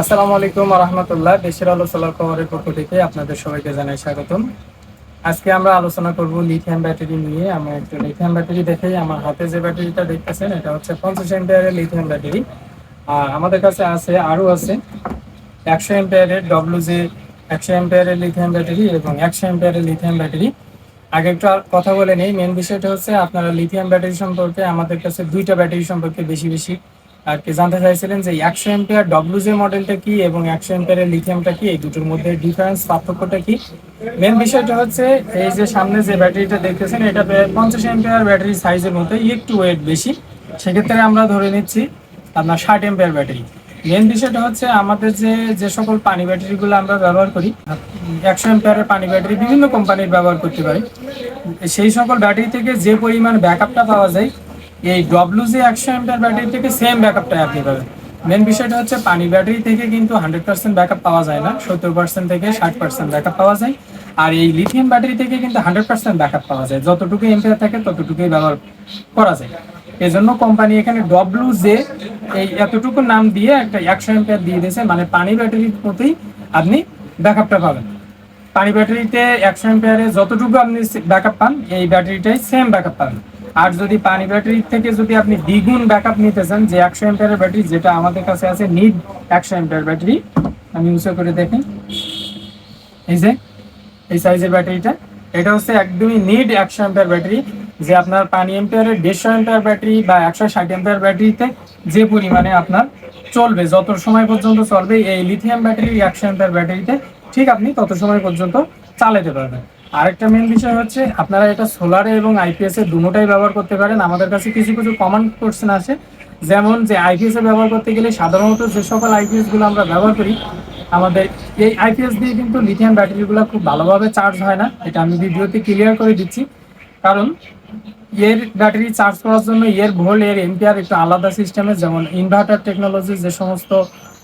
আসসালামু আলাইকুম রহমতুল্লাহ, দেশের আলোচনার খবরের পক্ষ থেকে আপনাদের সবাইকে জানাই স্বাগতম। আজকে আমরা আলোচনা করব লিথিয়াম ব্যাটারি নিয়ে। আমরা একটু লিথিয়াম ব্যাটারি দেখে আমার হাতে যে ব্যাটারিটা দেখতেছেন, এটা হচ্ছে পঞ্চাশ এম্পিয়ারের লিথিয়াম ব্যাটারি আর আমাদের কাছে আছে, আরও আছে, একশো এম্পিয়ারের ডব্লিউ জে একশো এম্পিয়ারের লিথিয়াম ব্যাটারি এবং একশো এম্পিয়ারের লিথিয়াম ব্যাটারি আগে একটু কথা বলে নেই মেন বিষয়টা হচ্ছে আপনারা লিথিয়াম ব্যাটারি সম্পর্কে, আমাদের কাছে দুইটা ব্যাটারি সম্পর্কে বেশি বেশি আর কি জানতে চাইছিলেন যে একশো এম্পিয়ার ডব্লিউ জে মডেলটা কি এবং একশো এম্পিয়ারের লিথিয়ামটা কি? এই দুটোর মধ্যে ডিফারেন্স পার্থক্যটা কি? মেন বিষয়টা হচ্ছে এই যে সামনে যে ব্যাটারিটা দেখতেছেন, এটা পঞ্চাশ এম্পিয়ার ব্যাটারি সাইজের মধ্যে একটু ওয়েট বেশি। সেক্ষেত্রে আমরা ধরে নিচ্ছি আপনার ষাট এম্পিয়ার ব্যাটারি। মেন বিষয়টা হচ্ছে আমাদের যে যে সকল পানি ব্যাটারিগুলো আমরা ব্যবহার করি, একশো এম্পিয়ারের পানি ব্যাটারি বিভিন্ন কোম্পানির ব্যবহার করতে পারি। সেই সকল ব্যাটারি থেকে যে পরিমাণ ব্যাকআপটা পাওয়া যায় এই ডব্লিউ জি একশো এম্পিয়ার ব্যাটারি থেকে সেম ব্যাকআপটাই আপনি পাবেন। মেন বিষয়টা হচ্ছে পানি ব্যাটারি থেকে কিন্তু হান্ড্রেড পার্সেন্ট ব্যাকআপ পাওয়া যায় না, সত্তর পার্সেন্ট থেকে ষাট পার্সেন্ট ব্যাকআপ পাওয়া যায়। আর এই লিথিয়াম ব্যাটারি থেকে কিন্তু হান্ড্রেড পার্সেন্ট ব্যাকআপ পাওয়া যায়। যতটুকু এম্পিয়ার থাকে ততটুকুই ব্যবহার করা যায়। এজন্য কোম্পানি এখানে ডব্লিউ জে এই এতটুকু নাম দিয়ে একটা একশো এম্পিয়ার দিয়ে দিয়েছে মানে পানি ব্যাটারির মতোই আপনি ব্যাকআপটা পাবেন। পানি ব্যাটারিতে একশো এম্পিয়ারে যতটুকু আপনি ব্যাকআপ পান, এই ব্যাটারিটাই সেম ব্যাকআপ পাবেন। আর যদি পানি ব্যাটারি থেকে যদি আপনি দ্বিগুণ ব্যাকআপ নিতে চান, যে একশো এম্পিয়ারের ব্যাটারি যেটা আমাদের কাছে আছে নিড একশো এম্পিয়ার ব্যাটারি। আমি ইউজ করে দেখি। এই যে, এই সাইজের ব্যাটারিটা। এটা হচ্ছে একদমই নিড একশো এম্পিয়ার ব্যাটারি, যে আপনার পানি এম্পিয়ারের দেড়শো এম্পিয়ার ব্যাটারি বা একশো ষাট এম্পিয়ার ব্যাটারিতে যে পরিমাণে আপনার চলবে, যত সময় পর্যন্ত চলবে, এই লিথিয়াম ব্যাটারি একশো এম্পিয়ার ব্যাটারিতে ঠিক আপনি তত সময় পর্যন্ত চালাতে পারবেন। আরেকটা মেন বিষয় হচ্ছে, আপনারা এটা সোলারে এবং আইপিএস দুটোটাই ব্যবহার করতে পারেন। আমাদের কাছে কিছু কিছু কমন কোশ্চেন আছে। যেমন যে আইপিএস ব্যবহার করতে গেলে সাধারণত যে সকল আইপিএসগুলো আমরা ব্যবহার করি, আমাদের এই আইপিএস দিয়ে কিন্তু লিথিয়াম ব্যাটারিগুলো খুব ভালোভাবে চার্জ হয় না। এটা আমি ভিডিওতে ক্লিয়ার করে দিচ্ছি। কারণ এর ব্যাটারি চার্জ করার জন্য এর ভোল্ট এর এম্পিয়ার একটু আলাদা সিস্টেমে যেমন ইনভার্টার টেকনোলজি যে সমস্ত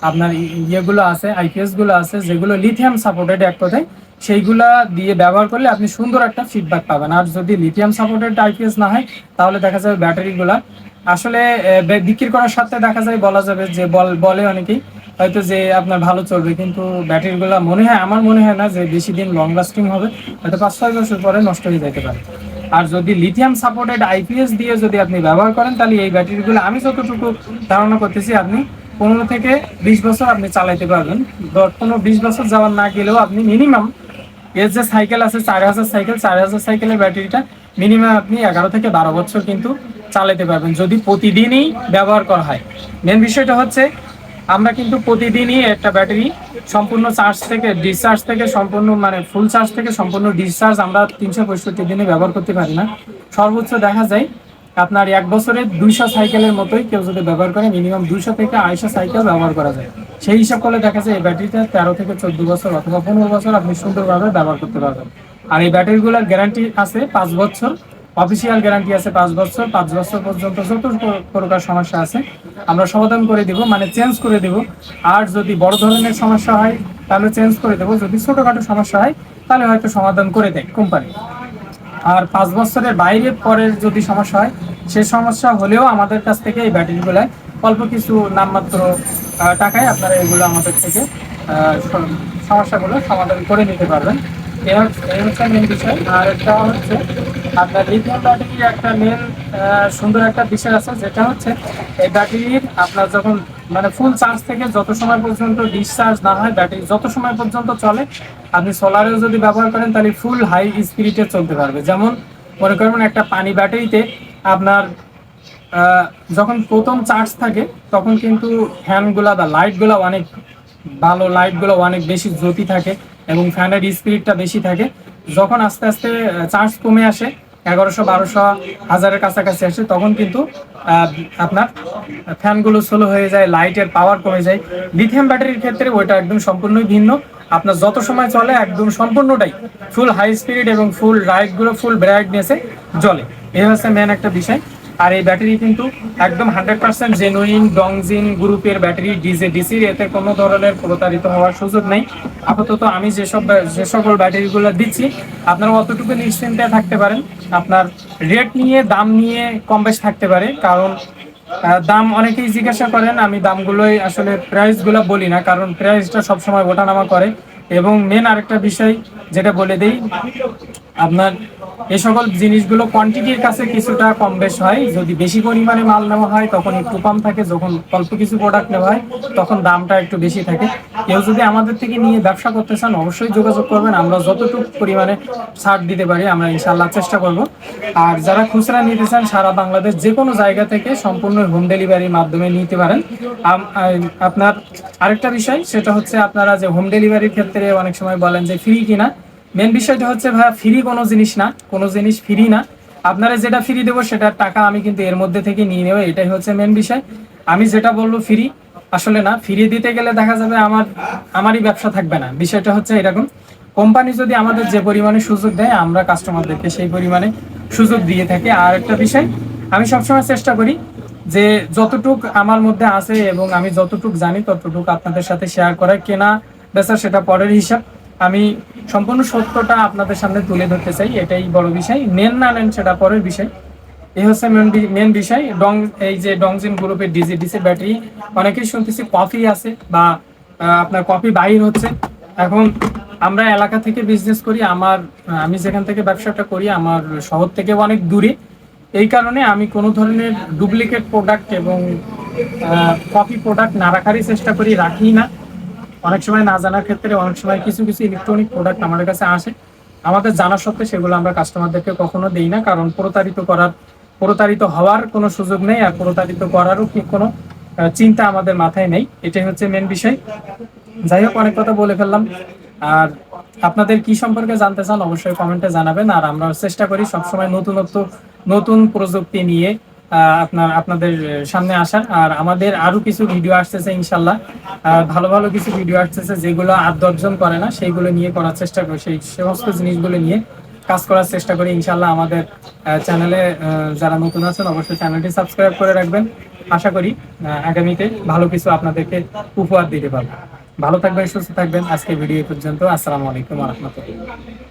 আপনার ইয়েগুলো আছে আইপিএসগুলো আছে, যেগুলো লিথিয়াম সাপোর্টেড এক কথায়। সেইগুলা দিয়ে ব্যবহার করলে আপনি সুন্দর একটা ফিডব্যাক পাবেন। আর যদি লিথিয়াম সাপোর্টেড আইপিএস না হয়, তাহলে দেখা যাবে ব্যাটারিগুলা আসলে বিক্রি করার সাথে দেখা যায়, বলা যাবে যে বল, বলে অনেকেই, হয়তো যে আপনার ভালো চলবে, কিন্তু ব্যাটারিগুলো মনে হয়, আমার মনে হয় না যে বেশি দিন লং লাস্টিং হবে, হয়তো পাঁচ, ছয় বছর পরে নষ্ট হয়ে যেতে পারে। আর যদি লিথিয়াম সাপোর্টেড আইপিএস দিয়ে যদি আপনি ব্যবহার করেন, তাহলে এই ব্যাটারিগুলো আমি যতটুকু ধারণা করতেছি, আপনি পনেরো থেকে বিশ বছর আপনি চালাইতে পারবেন। পনেরো, বিশ বছর যাওয়ার না গেলেও আপনি মিনিমাম এর যে সাইকেল আছে, চার হাজার সাইকেল, চার হাজার সাইকেলের ব্যাটারিটা মিনিমাম আপনি এগারো থেকে বারো বছর কিন্তু চালাতে পারবেন যদি প্রতিদিনই ব্যবহার করা হয়। মেন বিষয়টা হচ্ছে, আমরা কিন্তু প্রতিদিনই একটা ব্যাটারি সম্পূর্ণ চার্জ থেকে ডিসচার্জ থেকে সম্পূর্ণ মানে ফুল চার্জ থেকে সম্পূর্ণ ডিসচার্জ আমরা তিনশো পঁয়ষট্টি দিনে ব্যবহার করতে পারি না। সর্বোচ্চ দেখা যায়, আপনার এক বছরে দুইশো সাইকেলের মতোই কেউ যদি ব্যবহার করে মিনিমাম দুইশো থেকে আড়াইশো সাইকেল ব্যবহার করা যায়। সেই হিসাব করলে দেখা যায় এই ব্যাটারিটা তেরো থেকে চোদ্দ বছর অথবা পনেরো বছর আপনি সুন্দরভাবে ব্যবহার করতে পারবেন। আর এই ব্যাটারিগুলোর গ্যারান্টি আছে পাঁচ বছর অফিসিয়াল গ্যারান্টি আছে পাঁচ বছর পাঁচ বছর পর্যন্ত যত প্রকার সমস্যা আছে আমরা সমাধান করে দিব মানে চেঞ্জ করে দিব। আর যদি বড় ধরনের সমস্যা হয়, তাহলে চেঞ্জ করে দেবো। যদি ছোটখাটো সমস্যা হয়, তাহলে হয়তো সমাধান করে দেয় কোম্পানি আর পাঁচ বছরের বাইরে পরের যদি সমস্যা হয়, সে সমস্যা হলেও আমাদের কাছ থেকে এই ব্যাটারিগুলো অল্প কিছু নামমাত্র টাকায় আপনারা এগুলো আমাদের থেকে সমস্যাগুলো সমাধান করে নিতে পারবেন। এই হচ্ছে- মেন বিষয়। আর একটা হচ্ছে আপনার লিথিয়াম ব্যাটারির একটা মেন সুন্দর একটা বিষয় আছে, যেটা হচ্ছে এই ব্যাটারির আপনার যখন মানে ফুল চার্জ থেকে যত সময় পর্যন্ত ডিসচার্জ না হয় ব্যাটারি যত সময় পর্যন্ত চলে, আপনি সোলারেও যদি ব্যবহার করেন, তাহলে ফুল হাই স্পিরিটে চলতে পারবে। যেমন মনে করবেন একটা পানি ব্যাটারিতে আপনার যখন প্রথম চার্জ থাকে, তখন কিন্তু ফ্যানগুলা বা লাইটগুলো অনেক ভালো লাইটগুলো অনেক বেশি জ্যোতি থাকে এবং ফ্যানের স্পিডটা বেশি থাকে। যখন আস্তে আস্তে চার্জ কমে আসে, এগারোশো, বারোশো, হাজারের কাছাকাছি আসে, তখন কিন্তু আপনার ফ্যানগুলো স্লো হয়ে যায় লাইটের পাওয়ার কমে যায়। লিথিয়াম ব্যাটারির ক্ষেত্রে ওইটা একদম সম্পূর্ণই ভিন্ন। আপনার যত সময় চলে, একদম সম্পূর্ণটাই ফুল হাই স্পিড এবং ফুল লাইটগুলো ফুল ব্রাইটনেসে জ্বলে। এই হচ্ছে মেন একটা বিষয়। আর এই ব্যাটারি কিন্তু একদম হান্ড্রেড পার্সেন্ট জেনুইন ডংজিন গ্রুপের ব্যাটারি ডিজে, ডিসির, এতে কোনো ধরনের প্রতারিত হওয়ার সুযোগ নেই। আপাতত আমি যেসব, যে সকল ব্যাটারিগুলো দিচ্ছি আপনারা অতটুকু নিশ্চিন্তে থাকতে পারেন। আপনার রেট নিয়ে, দাম নিয়ে কম বেশ থাকতে পারে, কারণ দাম অনেকেই জিজ্ঞাসা করেন, আমি দামগুলোই আসলে প্রাইসগুলো বলি না, কারণ প্রাইসটা সবসময় ওঠানামা করে। এবং মেন আরেকটা বিষয় যেটা বলে দেই আপনার এই সকল জিনিসগুলো কোয়ান্টিটির কাছে কিছুটা কম বেশ হয়। যদি বেশি পরিমাণে মাল নেওয়া হয়, তখন একটু কম থাকে। যখন অল্প কিছু প্রোডাক্ট নেওয়া হয়, তখন দামটা একটু বেশি থাকে। কেউ যদি আমাদের থেকে নিয়ে ব্যবসা করতে চান, অবশ্যই যোগাযোগ করবেন। আমরা যতটুকু পরিমাণে ছাড় দিতে পারি, আমরা ইনশাল্লাহ চেষ্টা করব। আর যারা খুচরা নিতে চান, সারা বাংলাদেশ যে কোনো জায়গা থেকে সম্পূর্ণ হোম ডেলিভারির মাধ্যমে নিতে পারেন। আপনার আরেকটা বিষয়, সেটা হচ্ছে আপনারা যে হোম ডেলিভারির ক্ষেত্রে অনেক সময় বলেন যে ফ্রি কিনা মেন বিষয়টা হচ্ছে ভাইয়া ফ্রি কোনো জিনিস না, কোনো জিনিস ফ্রি না। আপনারা যেটা ফ্রি দেবো সেটার টাকা আমি কিন্তু এর মধ্যে থেকে নিয়ে নেব, এটাই হচ্ছে মেন বিষয়। আমি যেটা বলব ফ্রি আসলে না ফ্রি দিতে গেলে দেখা যাবে আমার, আমারই ব্যবসা থাকবে না। বিষয়টা হচ্ছে এরকম। কোম্পানি যদি আমাদের যে পরিমাণে সুযোগ দেয়, আমরা কাস্টমারদেরকে সেই পরিমাণে সুযোগ দিয়ে থাকি। আর একটা বিষয়, আমি সবসময় চেষ্টা করি যে যতটুক আমার মধ্যে আছে এবং আমি যতটুক জানি, ততটুক আপনাদের সাথে শেয়ার করা, কেনা, বেচা, সেটা পরের হিসাব। আমি সম্পূর্ণ সত্যটা আপনাদের সামনে তুলে ধরতে চাই, এটাই বড় বিষয়। নেন না নেন সেটা পরের বিষয়। এই হচ্ছে মেন বিষয়। ডং এই যে ডংজিন গ্রুপের ডিজি ডিসি ব্যাটারি, অনেকেই শুনতেছি কফি আছে বা আপনার কফি বাহির হচ্ছে। এখন আমরা এলাকা থেকে বিজনেস করি, আমার, আমি যেখান থেকে ব্যবসাটা করি, আমার শহর থেকে অনেক দূরে। এই কারণে আমি কোনো ধরনের ডুপ্লিকেট প্রোডাক্ট এবং কপি প্রোডাক্ট না রাখারই চেষ্টা করি, রাখি না। অনেক সময় না জানার ক্ষেত্রে অনেক সময় কিছু কিছু ইলেকট্রনিক প্রোডাক্ট আমাদের কাছে আসে। আমাদের জানা সত্ত্বে সেগুলো আমরা কাস্টমারদেরকে কখনো দেই না, কারণ প্রতারিত করার, প্রতারিত হওয়ার কোনো সুযোগ নেই আর প্রতারিত করারও কোনো চিন্তা আমাদের মাথায় নেই। এটাই হচ্ছে মেন বিষয়। যাই হোক, অনেক কথা বলে ফেললাম। আর আপনাদের কি সম্পর্কে জানতে চান অবশ্যই কমেন্টে জানাবেন। আর আমরা চেষ্টা করি সবসময় নতুনত্ব, নতুন প্রযুক্তি নিয়ে আপনার, আপনাদের সামনে আসার। আর আমাদের আরও কিছু ভিডিও আসতেছে ইনশাল্লাহ। ভালো ভালো কিছু ভিডিও আসতেছে যেগুলো আর দর্জন করে না, সেইগুলো নিয়ে করার চেষ্টা করি, সেই সমস্ত জিনিসগুলো নিয়ে কাজ করার চেষ্টা করি ইনশাল্লাহ আমাদের চ্যানেলে যারা নতুন আছেন অবশ্যই চ্যানেলটি সাবস্ক্রাইব করে রাখবেন। আশা করি আগামীতে ভালো কিছু আপনাদেরকে উপহার দিতে পারব। ভালো থাকবেন, সুস্থ থাকবেন। আজকে ভিডিও পর্যন্ত। আসসালামু আলাইকুম রহমতুল্লাহ।